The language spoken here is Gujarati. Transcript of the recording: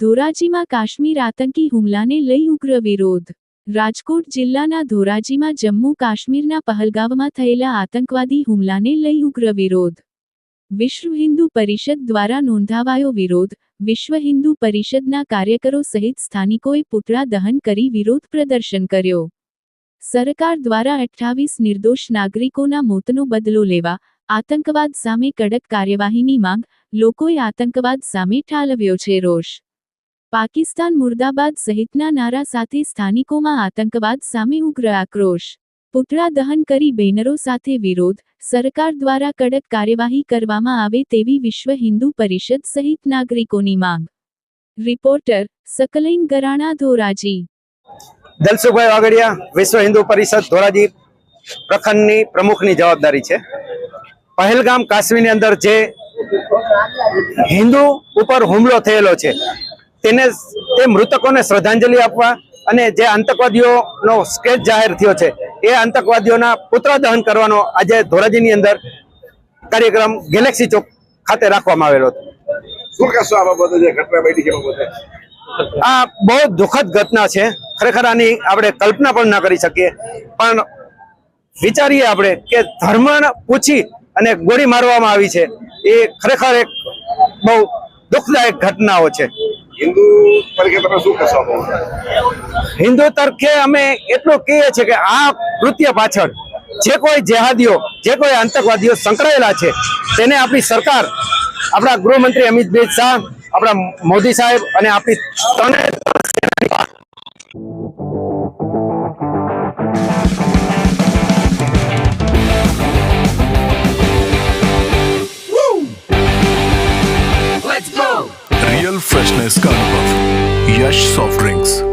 ધોરાજીમાં કાશ્મીર આતંકી હુમલાને લઈ ઉગ્ર વિરોધ. રાજકોટ જિલ્લાના ધોરાજીમાં જમ્મુ કાશ્મીરના પહલગામમાં થયેલા આતંકવાદી હુમલાને લઈ ઉગ્ર વિરોધ. વિશ્વ હિન્દુ પરિષદ દ્વારા નોંધાવાયો વિરોધ. વિશ્વ હિન્દુ પરિષદના કાર્યકરો સહિત સ્થાનિકોએ પુતળા દહન કરી વિરોધ પ્રદર્શન કર્યો. સરકાર દ્વારા અઠ્ઠાવીસ નિર્દોષ નાગરિકોના મોતનો બદલો લેવા, આતંકવાદ સામે કડક કાર્યવાહીની માંગ, લોકોએ આતંકવાદ સામે ઠાલવ્યો છે રોષ. પાકિસ્તાન મુર્દાબાદ સહિતના નારા સાથે સ્થાનિકોમાં આતંકવાદ સામે ઉગ્ર આક્રોશ. પુતળા દહન કરી બેનરો સાથે વિરોધ, સરકાર દ્વારા કડક કાર્યવાહી કરવામાં આવે તેવી વિશ્વ હિન્દુ પરિષદ સહિત નાગરિકોની માંગ. રિપોર્ટર, સકલૈન ગરાણા ધોરાજી. દલસુખભાઈ વાગડિયા વિશ્વ હિન્દુ પરિષદ ધોરાજી પ્રખંડની પ્રમુખની જવાબદારી છે. પહેલગામ કાશ્મીરની અંદર જે હિન્દુ ઉપર હુમલો થયેલો છે, તેને તે મૃતકોને શ્રદ્ધાંજલિ આપવા અને જે આતંકવાદીઓનો સ્કેચ જાહેર થયો છે, એ આતંકવાદીઓના પુત્ર દહન કરવાનો આજે ધોરાજીની અંદર કાર્યક્રમ ગેલેક્સી ચોક ખાતે રાખવામાં આવેલો હતો. શું કહેશો આ બાબતે જે ઘટના બની છે આ બહુ દુઃખદ ઘટના છે. ખરેખર આની આપણે કલ્પના પણ ના કરી શકીએ. પણ વિચારીએ આપણે કે ધર્મ પૂછી અને ગોળી મારવામાં આવી છે. એ ખરેખર એક બહુ દુઃખદાયક ઘટનાઓ છે. હિન્દુ તરીકે તમે શું કહેશો હિન્દુ તરફે અમે એટલું કહીએ છીએ કે આ કૃત્ય પાછળ જે કોઈ જેહાદીઓ જે કોઈ આતંકવાદીઓ સંકળાયેલા છે તેને આપણી સરકાર આપણા ગૃહમંત્રી અમિતભાઈ શાહ આપણા મોદી સાહેબ અને આપણી ત્રણે રિયલ ફ્રેશનેસ કા અનુભવ યશ સોફ્ટ ડ્રિંક્સ